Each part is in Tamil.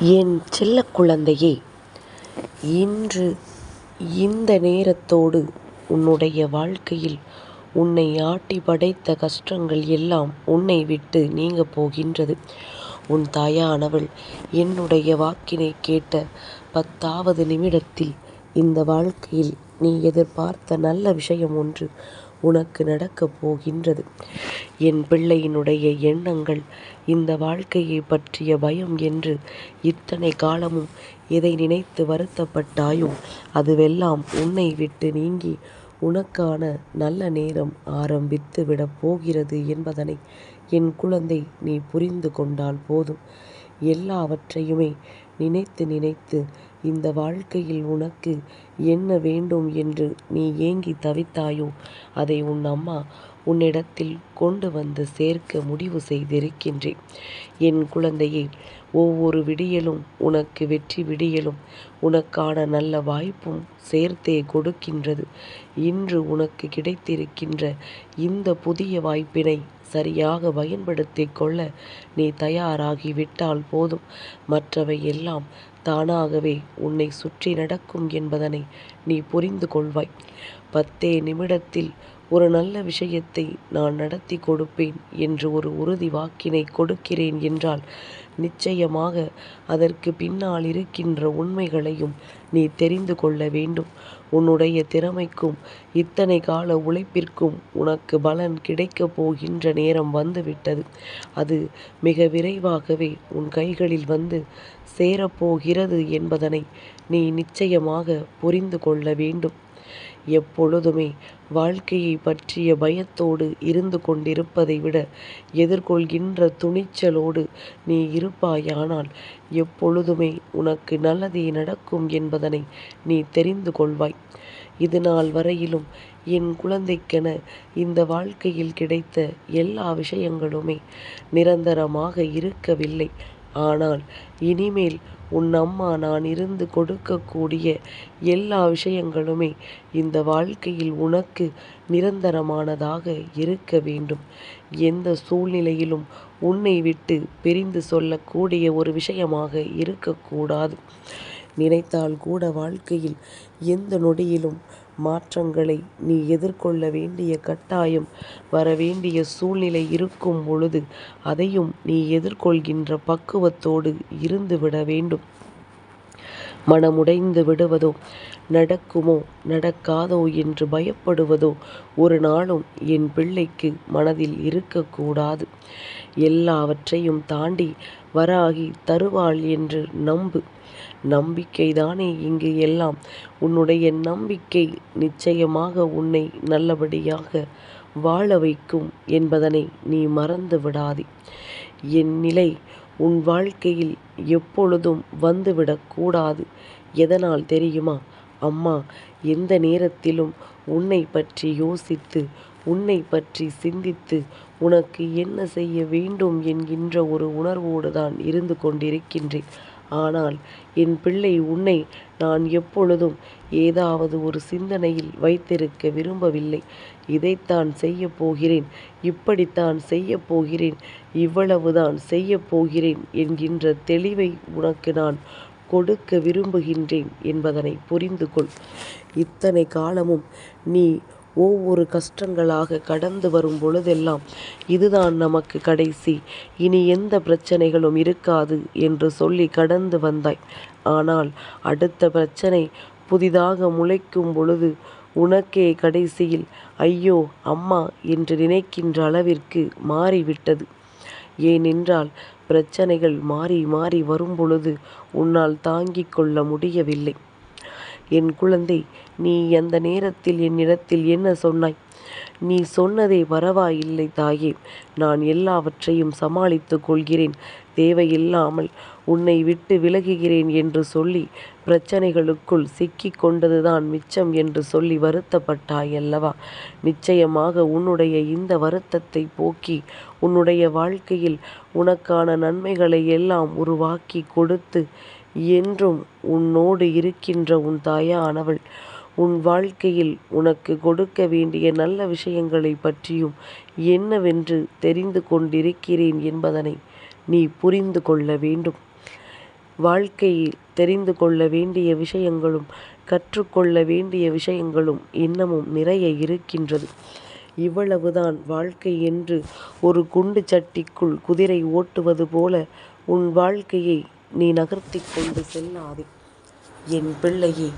என் செல்ல குழந்தையே இன்று இந்த நேரத்தோடு உன்னுடைய வாழ்க்கையில் உன்னை ஆட்டி படைத்த கஷ்டங்கள் எல்லாம் உன்னை விட்டு நீங்க போகின்றது. உன் தாயானவள் என்னுடைய வாக்கினை கேட்ட பத்தாவது நிமிடத்தில் இந்த வாழ்க்கையில் நீ எதிர்பார்த்த நல்ல விஷயம் ஒன்று உனக்கு நடக்கப் போகின்றது. என் பிள்ளையினுடைய எண்ணங்கள் இந்த வாழ்க்கையைப் பற்றிய பயம் என்று இத்தனை காலமும் எதை நினைத்து வருத்தப்பட்டாயோ அதுவெல்லாம் உன்னை விட்டு நீங்கி உனக்கான நல்ல நேரம் ஆரம்பித்து விடப் போகிறது என்பதனை என் குழந்தை நீ புரிந்து கொண்டால் போதும். எல்லாவற்றையுமே நினைத்து நினைத்து இந்த வாழ்க்கையில் உனக்கு என்ன வேண்டும் என்று நீ ஏங்கித் தவித்தாயோ அதை உன் அம்மா உன்னிடத்தில் கொண்டு வந்து சேர்க்க முடிவு செய்திருக்கின்றேன். என் குழந்தையே ஒவ்வொரு விடியலும் உனக்கு வெற்றி விடியலும் உனக்கான நல்ல வாய்ப்பும் சேர்த்தே கொடுக்கின்றது. இன்று உனக்கு கிடைத்திருக்கின்ற இந்த புதிய வாய்ப்பினை சரியாக பயன்படுத்தி கொள்ள நீ தயாராகி விட்டால் போதும். மற்றவை எல்லாம் தானாகவே உன்னை சுற்றி நடக்கும் என்பதனை நீ புரிந்து கொள்வாய். பத்தே நிமிடத்தில் ஒரு நல்ல விஷயத்தை நான் நடத்தி கொடுப்பேன் என்று ஒரு உறுதி வாக்கினை கொடுக்கிறேன் என்றால் நிச்சயமாக அதற்கு பின்னால் இருக்கின்ற உண்மைகளையும் நீ தெரிந்து கொள்ள வேண்டும். உன்னுடைய திறமைக்கும் இத்தனை கால உழைப்பிற்கும் உனக்கு பலன் கிடைக்கப் போகின்ற நேரம் வந்துவிட்டது. அது மிக விரைவாகவே உன் கைகளில் வந்து சேரப்போகிறது என்பதனை நீ நிச்சயமாக புரிந்து கொள்ள வேண்டும். எப்பொழுதுமே வாழ்க்கையை பற்றிய பயத்தோடு இருந்து கொண்டிருப்பதை விட எதிர்கொள்கின்ற துணிச்சலோடு நீ இருப்பாயானால் எப்பொழுதுமே உனக்கு நல்லதே நடக்கும் என்பதனை நீ தெரிந்து கொள்வாய். இதுநாள் வரையிலும் என் குழந்தைக்கென இந்த வாழ்க்கையில் கிடைத்த எல்லா விஷயங்களுமே நிரந்தரமாக இருக்கவில்லை. ஆனால் இனிமேல் உன் அம்மா நான் இருந்து கொடுக்கக்கூடிய எல்லா விஷயங்களுமே இந்த வாழ்க்கையில் உனக்கு நிரந்தரமானதாக இருக்க வேண்டும். எந்த சூழ்நிலையிலும் உன்னை விட்டு பிரிந்து சொல்லக்கூடிய ஒரு விஷயமாக இருக்கக்கூடாது. நினைத்தால் கூட வாழ்க்கையில் எந்த நொடியிலும் மாற்றங்களை நீ எதிர்கொள்ள வேண்டிய கட்டாயம் வரவேண்டிய சூழ்நிலை இருக்கும் பொழுது அதையும் நீ எதிர்கொள்கின்ற பக்குவத்தோடு இருந்து விட வேண்டும். மனமுடைந்து விடுவதோ நடக்குமோ நடக்காதோ என்று பயப்படுவதோ ஒரு நாளும் என் பிள்ளைக்கு மனதில் இருக்கக்கூடாது. எல்லாவற்றையும் தாண்டி வராகி தருவாள் என்று நம்பு. நம்பிக்கைதானே இங்கு எல்லாம். உன்னுடைய நம்பிக்கை நிச்சயமாக உன்னை நல்லபடியாக வாழ வைக்கும் என்பதனை நீ மறந்து விடாதே. என் நிலை உன் வாழ்க்கையில் எப்பொழுதும் வந்துவிடக் கூடாது. எதனால் தெரியுமா? அம்மா எந்த நேரத்திலும் உன்னைப் பற்றி யோசித்து உன்னைப் பற்றி சிந்தித்து உனக்கு என்ன செய்ய வேண்டும் என்கின்ற ஒரு உணர்வோடு தான் இருந்து கொண்டிருக்கின்றேன். ஆனால் என் பிள்ளை உன்னை நான் எப்பொழுதும் ஏதாவது ஒரு சிந்தனையில் வைத்திருக்க விரும்பவில்லை. இதைத்தான் செய்ய போகிறேன் இப்படித்தான் செய்ய போகிறேன் இவ்வளவுதான் செய்யப் போகிறேன் என்கின்ற தெளிவை உனக்கு நான் கொடுக்க விரும்புகின்றேன் என்பதனை புரிந்து கொள். இத்தனை காலமும் நீ ஒவ்வொரு கஷ்டங்களாக கடந்து வரும் பொழுதெல்லாம் இதுதான் நமக்கு கடைசி இனி எந்த பிரச்சனைகளும் இருக்காது என்று சொல்லி கடந்து வந்தாய். ஆனால் அடுத்த பிரச்சனை புதிதாக முளைக்கும் பொழுது உனக்கே கடைசியில் ஐயோ அம்மா என்று நினைக்கின்ற அளவிற்கு மாறிவிட்டது. ஏனென்றால் பிரச்சனைகள் மாறி மாறி வரும்பொழுது உன்னால் தாங்கிக் கொள்ள முடியவில்லை. என் குழந்தை நீ அந்த நேரத்தில் என்னிடத்தில் என்ன சொன்னாய்? நீ சொன்னதே பரவாயில்லை தாயே நான் எல்லாவற்றையும் சமாளித்துக் கொள்கிறேன் தேவையில்லாமல் உன்னை விட்டு விலகுகிறேன் என்று சொல்லி பிரச்சனைகளுக்குள் சிக்கிக் கொண்டதுதான் மிச்சம் என்று சொல்லி வருத்தப்பட்டாய் அல்லவா? நிச்சயமாக உன்னுடைய இந்த வருத்தத்தைப் போக்கி உன்னுடைய வாழ்க்கையில் உனக்கான நன்மைகளை எல்லாம் உருவாக்கி கொடுத்து என்றும் உன்னோடு இருக்கின்ற உன் தாயானவள் உன் வாழ்க்கையில் உனக்கு கொடுக்க வேண்டிய நல்ல விஷயங்களைப் பற்றியும் என்னவென்று தெரிந்து கொண்டிருக்கிறேன் என்பதனை நீ புரிந்து கொள்ள வேண்டும். வாழ்க்கையில் தெரிந்து கொள்ள வேண்டிய விஷயங்களும் கற்றுக்கொள்ள வேண்டிய விஷயங்களும் இன்னமும் நிறைய இருக்கின்றது. இவ்வளவுதான் வாழ்க்கை என்று ஒரு குண்டு சட்டிக்குள் குதிரை ஓட்டுவது போல உன் வாழ்க்கையை நீ நகர்த்தி கொண்டு செல்லாதே. என் பிள்ளையே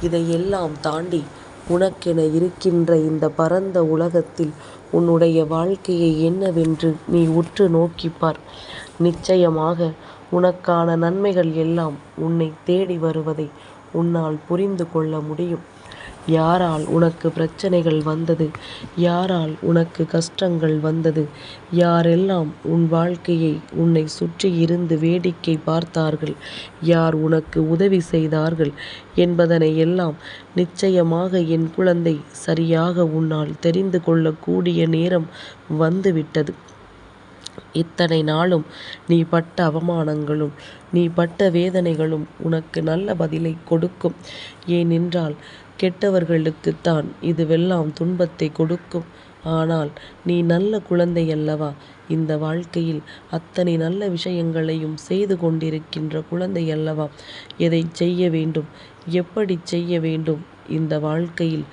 இதையெல்லாம் தாண்டி உனக்கென இருக்கின்ற இந்த பரந்த உலகத்தில் உன்னுடைய வாழ்க்கையை என்னவென்று நீ உற்று நோக்கிப்பார் நிச்சயமாக உனக்கான நன்மைகள் எல்லாம் உன்னை தேடி வருவதை உன்னால் புரிந்து கொள்ள முடியும். யாரால் உனக்கு பிரச்சனைகள் வந்தது? யாரால் உனக்கு கஷ்டங்கள் வந்தது? யாரெல்லாம் உன் வாழ்க்கையை உன்னை சுற்றி இருந்து வேடிக்கை பார்த்தார்கள்? யார் உனக்கு உதவி செய்தார்கள்? என்பதனை எல்லாம் நிச்சயமாக என் குழந்தை சரியாக உன்னால் தெரிந்து கொள்ளக்கூடிய நேரம் வந்துவிட்டது. இத்தனை நாளும் நீ பட்ட அவமானங்களும் நீ பட்ட வேதனைகளும் உனக்கு நல்ல பதிலை கொடுக்கும். ஏனென்றால் கெட்டவர்களுக்குத்தான் இதுவெல்லாம் துன்பத்தை கொடுக்கும். ஆனால் நீ நல்ல குழந்தை அல்லவா இந்த வாழ்க்கையில் அத்தனை நல்ல விஷயங்களையும் செய்து கொண்டிருக்கின்ற குழந்தை அல்லவா எதை செய்ய வேண்டும்? எப்படி செய்ய வேண்டும்? இந்த வாழ்க்கையில்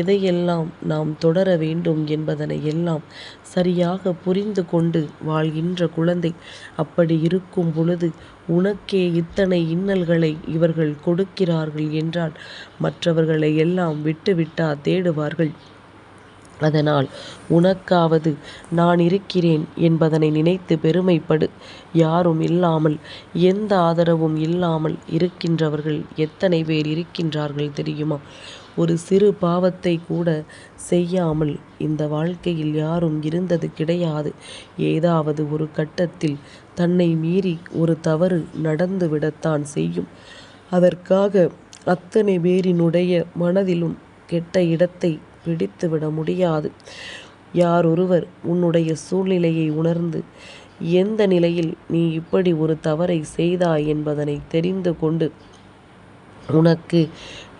எதையெல்லாம் நாம் தொடர வேண்டும் என்பதனை எல்லாம் சரியாக புரிந்து கொண்டு வாழ்கின்ற குழந்தை. அப்படி இருக்கும் பொழுது உனக்கே இத்தனை இன்னல்களை இவர்கள் கொடுக்கிறார்கள் என்றால் மற்றவர்களை எல்லாம் விட்டுவிட்டா தேடுவார்கள்? அதனால் உனக்காவது நான் இருக்கிறேன் என்பதனை நினைத்து பெருமைப்படு. யாரும் இல்லாமல் எந்த ஆதரவும் இல்லாமல் இருக்கின்றவர்கள் எத்தனை பேர் இருக்கின்றார்கள் தெரியுமா? ஒரு சிறு பாவத்தை கூட செய்யாமல் இந்த வாழ்க்கையில் யாரும் இருந்தது கிடையாது. ஏதாவது ஒரு கட்டத்தில் தன்னை மீறி ஒரு தவறு நடந்துவிடத்தான் செய்யும். அதற்காக அத்தனை பேரினுடைய மனதிலும் கெட்ட இடத்தை பிடித்துவிட முடியாது. யாரொருவர் உன்னுடைய சூழ்நிலையை உணர்ந்து எந்த நிலையில் நீ இப்படி ஒரு தவறை செய்தாய் என்பதனை தெரிந்து கொண்டு உனக்கு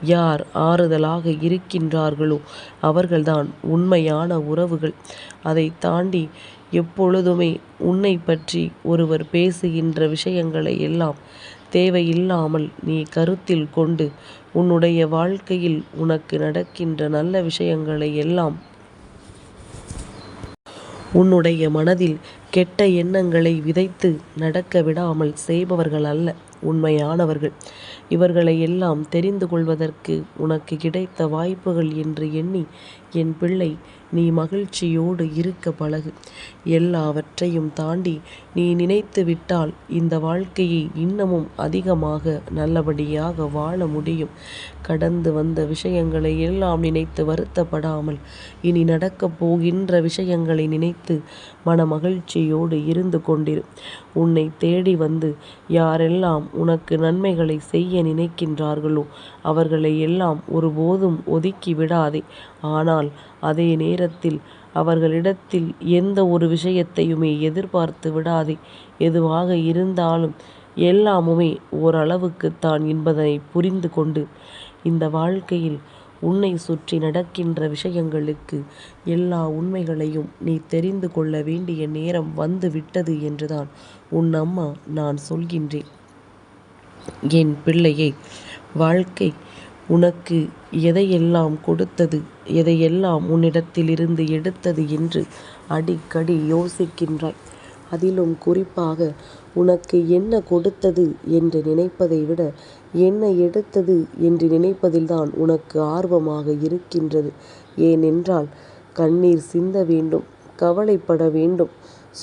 யார் ஆறுதலாக இருக்கின்றார்களோ அவர்கள்தான் உண்மையான உறவுகள். அதை தாண்டி எப்பொழுதுமே உன்னை பற்றி ஒருவர் பேசுகின்ற விஷயங்களை எல்லாம் தேவையில்லாமல் நீ கருத்தில் கொண்டு உன்னுடைய வாழ்க்கையில் உனக்கு நடக்கின்ற நல்ல விஷயங்களை எல்லாம் உன்னுடைய மனதில் கெட்ட எண்ணங்களை விதைத்து நடக்க விடாமல் செய்பவர்கள் அல்ல உண்மையானவர்கள். இவர்களை எல்லாம் தெரிந்து கொள்வதற்கு உனக்கு கிடைத்த வாய்ப்புகள் என்று எண்ணி என் பிள்ளை நீ மகிழ்ச்சியோடு இருக்க பழகு. எல்லாவற்றையும் தாண்டி நீ நினைத்து விட்டால் இந்த வாழ்க்கையை இன்னமும் அதிகமாக நல்லபடியாக வாழ முடியும். கடந்து வந்த விஷயங்களை எல்லாம் நினைத்து வருத்தப்படாமல் இனி நடக்கப் போகின்ற விஷயங்களை நினைத்து மன மகிழ்ச்சியோடு இருந்து கொண்டிரு. உன்னை தேடி வந்து யாரெல்லாம் உனக்கு நன்மைகளை செய்ய நினைக்கின்றார்களோ அவர்களை எல்லாம் ஒருபோதும் ஒதுக்கி விடாதே. ஆனால் அதே நேரத்தில் அவர்களிடத்தில் எந்த ஒரு விஷயத்தையுமே எதிர்பார்த்து விடாதே. எதுவாக இருந்தாலும் எல்லாமுமே ஓரளவுக்குத்தான் என்பதனை புரிந்து கொண்டு இந்த வாழ்க்கையில் உன்னை சுற்றி நடக்கின்ற விஷயங்களுக்கு எல்லா உண்மைகளையும் நீ தெரிந்து கொள்ள வேண்டிய நேரம் வந்து விட்டது என்றுதான் உன் அம்மா நான் சொல்கின்றேன். என் பிள்ளையை வாழ்க்கை உனக்கு எதையெல்லாம் கொடுத்தது? எதையெல்லாம் உன்னிடத்திலிருந்து எடுத்தது என்று அடிக்கடி யோசிக்கின்றாய். அதிலும் குறிப்பாக உனக்கு என்ன கொடுத்தது என்று நினைப்பதை விட என்ன எடுத்தது என்று நினைப்பதில்தான் உனக்கு ஆர்வமாக இருக்கின்றது. ஏனென்றால் கண்ணீர் சிந்த வேண்டும். கவலைப்பட வேண்டும்.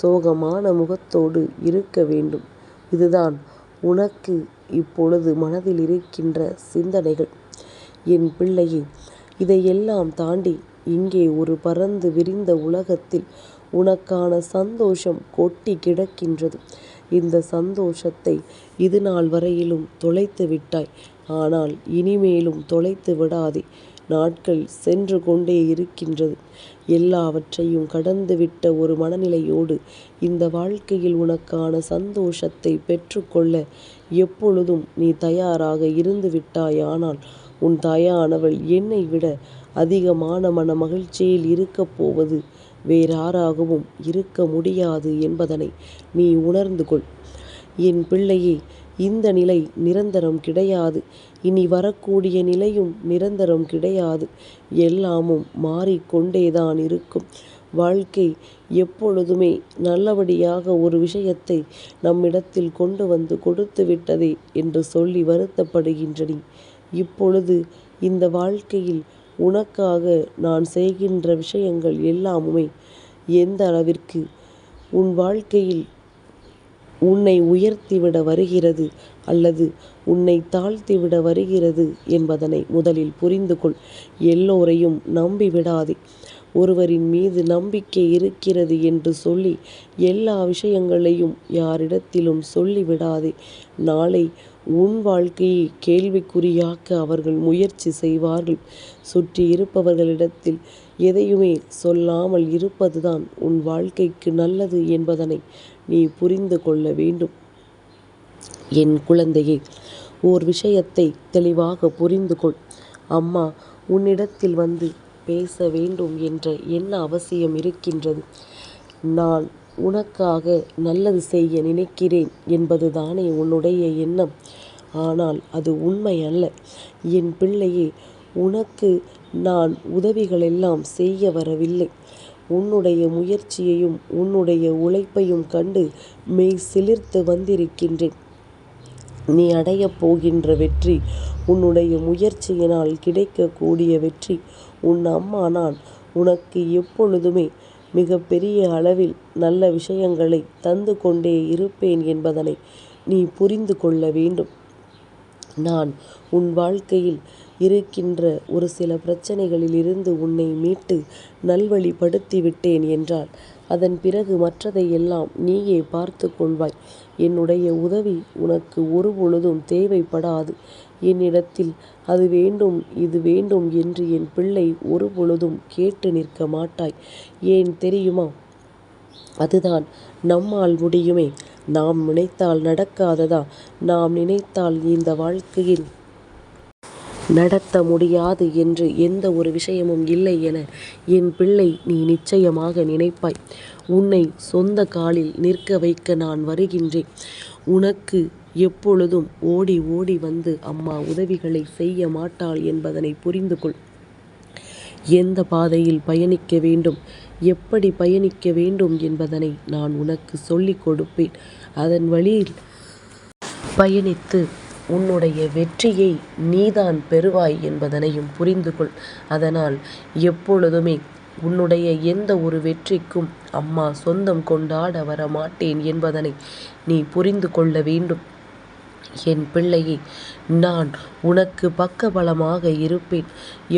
சோகமான முகத்தோடு இருக்க வேண்டும். இதுதான் உனக்கு இப்பொழுது மனதில் இருக்கின்ற சிந்தனைகள். என் பிள்ளையே இதையெல்லாம் தாண்டி இங்கே ஒரு பரந்து விரிந்த உலகத்தில் உனக்கான சந்தோஷம் கொட்டி கிடக்கின்றது. இந்த சந்தோஷத்தை இது நாள் வரையிலும் தொலைத்து விட்டாய். ஆனால் இனிமேலும் தொலைத்து விடாதே. நாட்கள் சென்று கொண்டே இருக்கின்றது. எல்லாவற்றையும் கடந்துவிட்ட ஒரு மனநிலையோடு இந்த வாழ்க்கையில் உனக்கான சந்தோஷத்தை பெற்றுக்கொள்ள எப்பொழுதும் நீ தயாராக இருந்து விட்டாயானால் உன் தாயானவள் என்னை விட அதிகமான மனமகிழ்ச்சியில் இருக்கப் போவது வேறாராகவும் இருக்க முடியாது என்பதனை நீ உணர்ந்து கொள். என் பிள்ளையே இந்த நிலை நிரந்தரம் கிடையாது. இனி வரக்கூடிய நிலையும் நிரந்தரம் கிடையாது. எல்லாமும் மாறிக்கொண்டேதான் இருக்கும். வாழ்க்கை எப்பொழுதுமே நல்லபடியாக ஒரு விஷயத்தை நம்மிடத்தில் கொண்டு வந்து கொடுத்து விட்டதே என்று சொல்லி வருத்தப்படுகின்ற நீ, இப்பொழுது இந்த வாழ்க்கையில் உனக்காக நான் செய்கின்ற விஷயங்கள் எல்லாமுமே எந்த அளவிற்கு உன் வாழ்க்கையில் உன்னை உயர்த்திவிட வருகிறது அல்லது உன்னை தாழ்த்திவிட வருகிறது என்பதனை முதலில் புரிந்து கொள். எல்லோரையும் நம்பி விடாதே. ஒருவரின் மீது நம்பிக்கை இருக்கிறது என்று சொல்லி எல்லா விஷயங்களையும் யாரிடத்திலும் சொல்லி விடாதே. நாளை உன் வாழ்க்கையை கேள்விக்குறியாக்க அவர்கள் முயற்சி செய்வார்கள். சுற்றி இருப்பவர்களிடத்தில் எதையுமே சொல்லாமல் இருப்பதுதான் உன் வாழ்க்கைக்கு நல்லது என்பதனை நீ புரிந்து கொள்ள வேண்டும். என் குழந்தையே, ஓர் விஷயத்தை தெளிவாக புரிந்து கொள். அம்மா உன்னிடத்தில் வந்து பேச வேண்டும் என்ற என்ன அவசியம் இருக்கின்றது? நான் உனக்காக நல்லது செய்ய நினைக்கிறேன் என்பதுதானே உன்னுடைய எண்ணம். ஆனால் அது உண்மை அல்ல. என் பிள்ளையே, உனக்கு நான் உதவிகளெல்லாம் செய்ய வரவில்லை. உன்னுடைய முயற்சியையும் உன்னுடைய உழைப்பையும் கண்டு மெய் சிலிர்த்து வந்திருக்கின்றேன். நீ அடையப் போகின்ற வெற்றி, உன்னுடைய முயற்சியினால் கிடைக்கக்கூடிய வெற்றி, உன் அம்மா நான் உனக்கு எப்பொழுதுமே மிக பெரிய அளவில் நல்ல விஷயங்களை தந்து கொண்டே இருப்பேன் என்பதனை நீ புரிந்து கொள்ள வேண்டும். நான் உன் வாழ்க்கையில் இருக்கின்ற ஒரு சில பிரச்சனைகளில் இருந்து உன்னை மீட்டு நல்வழிப்படுத்தி விட்டேன் என்றால், அதன் பிறகு மற்றதை எல்லாம் நீயே பார்த்துக் கொள்வாய். என்னுடைய உதவி உனக்கு ஒரு பொழுதும் தேவைப்படாது. என்னிடத்தில் அது வேண்டும் இது வேண்டும் என்று என் பிள்ளை ஒரு பொழுதும் கேட்டு நிற்க மாட்டாய். ஏன் தெரியுமா? அதுதான் நம்மால் முடியுமே. நாம் நினைத்தால் நடக்காததா? நாம் நினைத்தால் இந்த வாழ்க்கையில் நடத்த முடியாது என்று எந்த ஒரு விஷயமும் இல்லை என என் பிள்ளை நீ நிச்சயமாக நினைப்பாய். உன்னை சொந்த காலில் நிற்க வைக்க நான் வருகின்றேன். உனக்கு எப்பொழுதும் ஓடி ஓடி வந்து அம்மா உதவிகளை செய்ய மாட்டாள் என்பதனை புரிந்து கொள். எந்த பாதையில் பயணிக்க வேண்டும், எப்படி பயணிக்க வேண்டும் என்பதனை நான் உனக்கு சொல்லிக் கொடுப்பேன். அதன் வழியில் பயணித்து உன்னுடைய வெற்றியை நீதான் பெறுவாய் என்பதனையும் புரிந்து கொள். அதனால் எப்பொழுதுமே உன்னுடைய எந்த ஒரு வெற்றிக்கும் அம்மா சொந்தம் கொண்டாட வர மாட்டேன் என்பதனை நீ புரிந்து கொள்ள வேண்டும். என் பிள்ளையே, நான் உனக்கு பக்கபலமாக இருப்பேன்.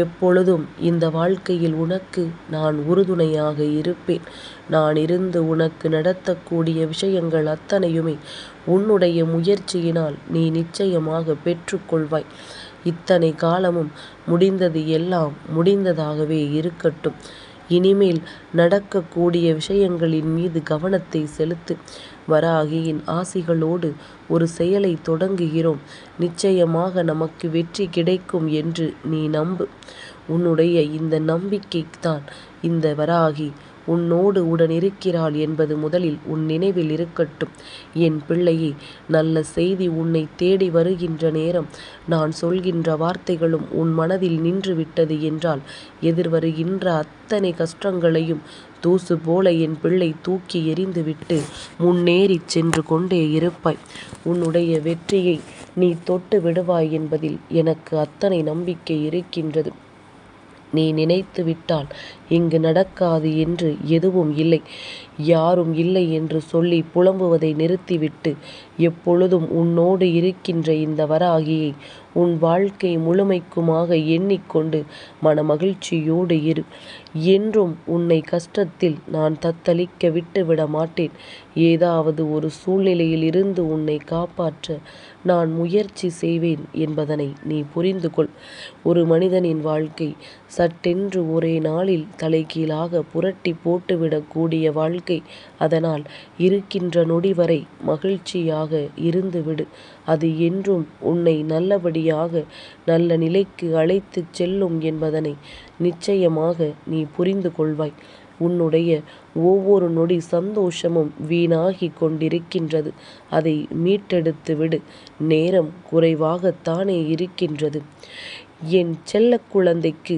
எப்பொழுதும் இந்த வாழ்க்கையில் உனக்கு நான் உறுதுணையாக இருப்பேன். நான் இருந்து உனக்கு நடத்தக்கூடிய விஷயங்கள் அத்தனையுமே உன்னுடைய முயற்சியினால் நீ நிச்சயமாக பெற்றுக்கொள்வாய் இத்தனை காலமும் முடிந்தது எல்லாம் முடிந்ததாகவே இருக்கட்டும். இனிமேல் நடக்கக்கூடிய விஷயங்களின் மீது கவனத்தை செலுத்து. வராகியின் ஆசிகளோடு ஒரு செயலை தொடங்குகிறோம். நிச்சயமாக நமக்கு வெற்றி கிடைக்கும் என்று நீ நம்பு. உன்னுடைய இந்த நம்பிக்கைதான் இந்த வராகி உன்னோடு உடனிருக்கிறாள் என்பது முதலில் உன் நினைவில் இருக்கட்டும். என் பிள்ளையே, நல்ல செய்தி உன்னை தேடி வருகின்ற நேரம், நான் சொல்கின்ற வார்த்தைகளும் உன் மனதில் நின்று விட்டது என்றால், எதிர்வருகின்ற அத்தனை கஷ்டங்களையும் தூசு போல என் பிள்ளை தூக்கி எறிந்துவிட்டு முன்னேறி சென்று கொண்டே இருப்பாய். உன்னுடைய வெற்றியை நீ தொட்டு விடுவாய் என்பதில் எனக்கு அத்தனை நம்பிக்கை இருக்கின்றது. நீ நினைத்து விட்டால் இங்கு நடக்காது என்று எதுவும் இல்லை. யாரும் இல்லை என்று சொல்லி புலம்புவதை நிறுத்திவிட்டு, எப்பொழுதும் உன்னோடு இருக்கின்ற இந்த வராகியை உன் வாழ்க்கை முழுமைக்குமாக எண்ணிக்கொண்டு மனமகிழ்ச்சியோடு இரு. என்றும் உன்னை கஷ்டத்தில் நான் தத்தளிக்க விட்டுவிட மாட்டேன். ஏதாவது ஒரு சூழ்நிலையில் இருந்து உன்னை காப்பாற்ற நான் முயற்சி செய்வேன் என்பதனை நீ புரிந்து கொள். ஒரு மனிதனின் வாழ்க்கை சட்டென்று ஒரே நாளில் தலைகீழாக புரட்டிப் போட்டுவிடக்கூடிய வாழ்க்கை. அதனால் இருக்கின்ற நொடி வரை மகிழ்ச்சியாக இருந்துவிடு அது என்றும் உன்னை நல்லபடியாக நல்ல நிலைக்கு அழைத்துச் செல்லும் என்பதனை நிச்சயமாக நீ புரிந்து கொள்வாய். உன்னுடைய ஒவ்வொரு நொடி சந்தோஷமும் வீணாகிக் கொண்டிருக்கின்றது அதை மீட்டெடுத்து விடு நேரம் குறைவாகத்தானே இருக்கின்றது என் செல்ல குழந்தைக்கு